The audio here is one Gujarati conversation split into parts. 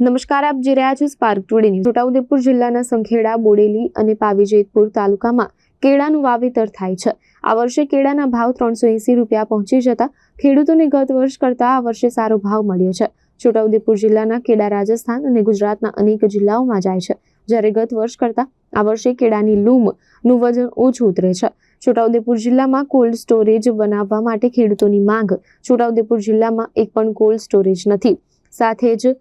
નમસ્કાર, આપ જે રહ્યા છો સ્પાર્ક ટુડે ન્યૂઝ છોટાઉદેપુર જિલ્લાના સંખેડા, બોડેલી અને પાવીજેતપુર તાલુકામાં કેળાનું વાવેતર થાય છે. આ વર્ષે કેળાના ભાવ ત્રણસો એંસી રૂપિયા પહોંચી જતા ખેડૂતોને ગત વર્ષ કરતાં આ વર્ષે સારો ભાવ મળ્યો છે. છોટાઉદેપુર જિલ્લાના કેળા રાજસ્થાન અને ગુજરાતના અનેક જિલ્લાઓમાં જાય છે. જ્યારે ગત વર્ષ કરતાં આ વર્ષે કેળાની લૂમનું વજન ઓછું ઉતરે છે. છોટાઉદેપુર જિલ્લામાં કોલ્ડ સ્ટોરેજ બનાવવા માટે ખેડૂતોની માંગ. છોટાઉદેપુર જિલ્લામાં એક પણ કોલ્ડ સ્ટોરેજ નથી. સાથે જ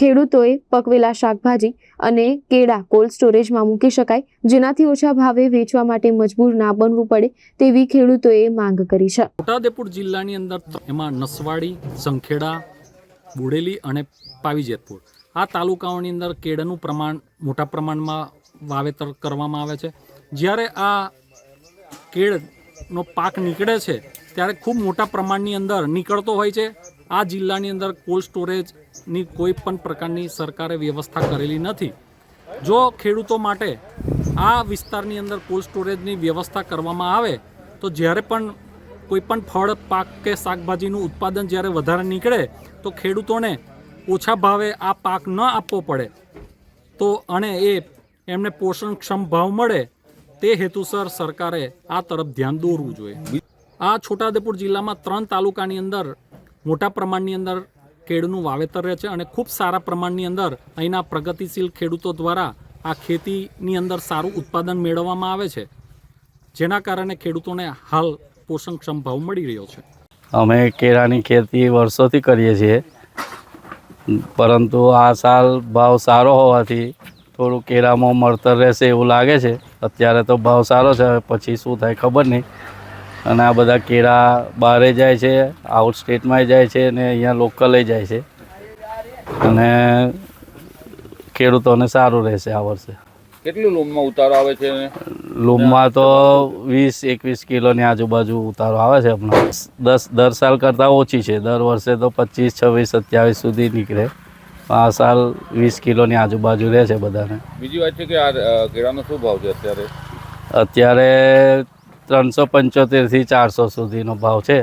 ખેડૂતોએ પકવેલા શાકભાજી અને કેળા કોલ્ડ સ્ટોરેજમાં મૂકી શકાય, જેનાથી ઓછા ભાવે વેચવા માટે મજબૂર ના બનવું પડે તેવી ખેડૂતોએ માંગ કરી છે. છોટાઉદેપુર જિલ્લાની અંદર એમાં નસવાડી, સંખેડા, બુડેલી અને પાવીજેતપુર. આ તાલુકાઓની અંદર કેળાનું પ્રમાણ મોટા પ્રમાણમાં વાવેતર કરવામાં આવે છે. જ્યારે આ કેળનો પાક નીકળે છે, ત્યારે ખૂબ મોટા પ્રમાણની અંદર નીકળતો હોય છે. આ જિલ્લાની અંદર કોલ્ડ સ્ટોરેજની કોઈ પણ પ્રકારની સરકારે વ્યવસ્થા કરેલી નથી. જો ખેડૂતો માટે આ વિસ્તારની અંદર કોલ્ડ સ્ટોરેજની વ્યવસ્થા કરવામાં આવે, તો જ્યારે પણ કોઈ પણ ફળ, પાક કે શાકભાજીનું ઉત્પાદન જ્યારે વધારે નીકળે, તો ખેડૂતોને ઓછા ભાવે આ પાક ન આપવો પડે. તો અને એ એમને પોષણક્ષમ ભાવ મળે, તે હેતુસર સરકારે આ તરફ ધ્યાન દોરવું જોઈએ. આ છોટાઉદેપુર જિલ્લામાં ત્રણ તાલુકાની અંદર મોટા પ્રમાણની અંદર કેળનું વાવેતર રહે છે અને ખૂબ સારા પ્રમાણની અંદર અહીંના પ્રગતિશીલ ખેડૂતો દ્વારા આ ખેતીની અંદર સારું ઉત્પાદન મેળવવામાં આવે છે. જેના કારણે ખેડૂતોને હાલ પોષણક્ષમ ભાવ મળી રહ્યો છે. અમે કેળાની ખેતી વર્ષોથી કરીએ છીએ. પરંતુ આ સાલ ભાવ સારો હોવાથી થોડું કેળામાં મળતર રહેશે એવું લાગે છે. અત્યારે તો ભાવ સારો છે, પછી શું થાય ખબર નહીં. અને આ બધા કેળા બહારે જાય છે આઉટ સ્ટેટમાં જાય છે અને અહીંયા લોકલે જાય છે. અને ખેડૂતોને સારું રહેશે આ વર્ષે. કેટલું લૂમમાં ઉતારો આવે છે લૂમમાં તો વીસ એકવીસ કિલોની આજુબાજુ ઉતારો આવે છે હમણાં. દસ દર સાલ કરતાં ઓછી છે. દર વર્ષે તો પચીસ છવ્વીસ સત્યાવીસ સુધી નીકળે. આ સાલ વીસ કિલોની આજુબાજુ રહે છે બધાને. બીજી વાત છે કે આ કેળાનો શું ભાવ છે અત્યારે? અત્યારે ત્રણસો પંચોતેરથી ચારસો સુધીનો ભાવ છે.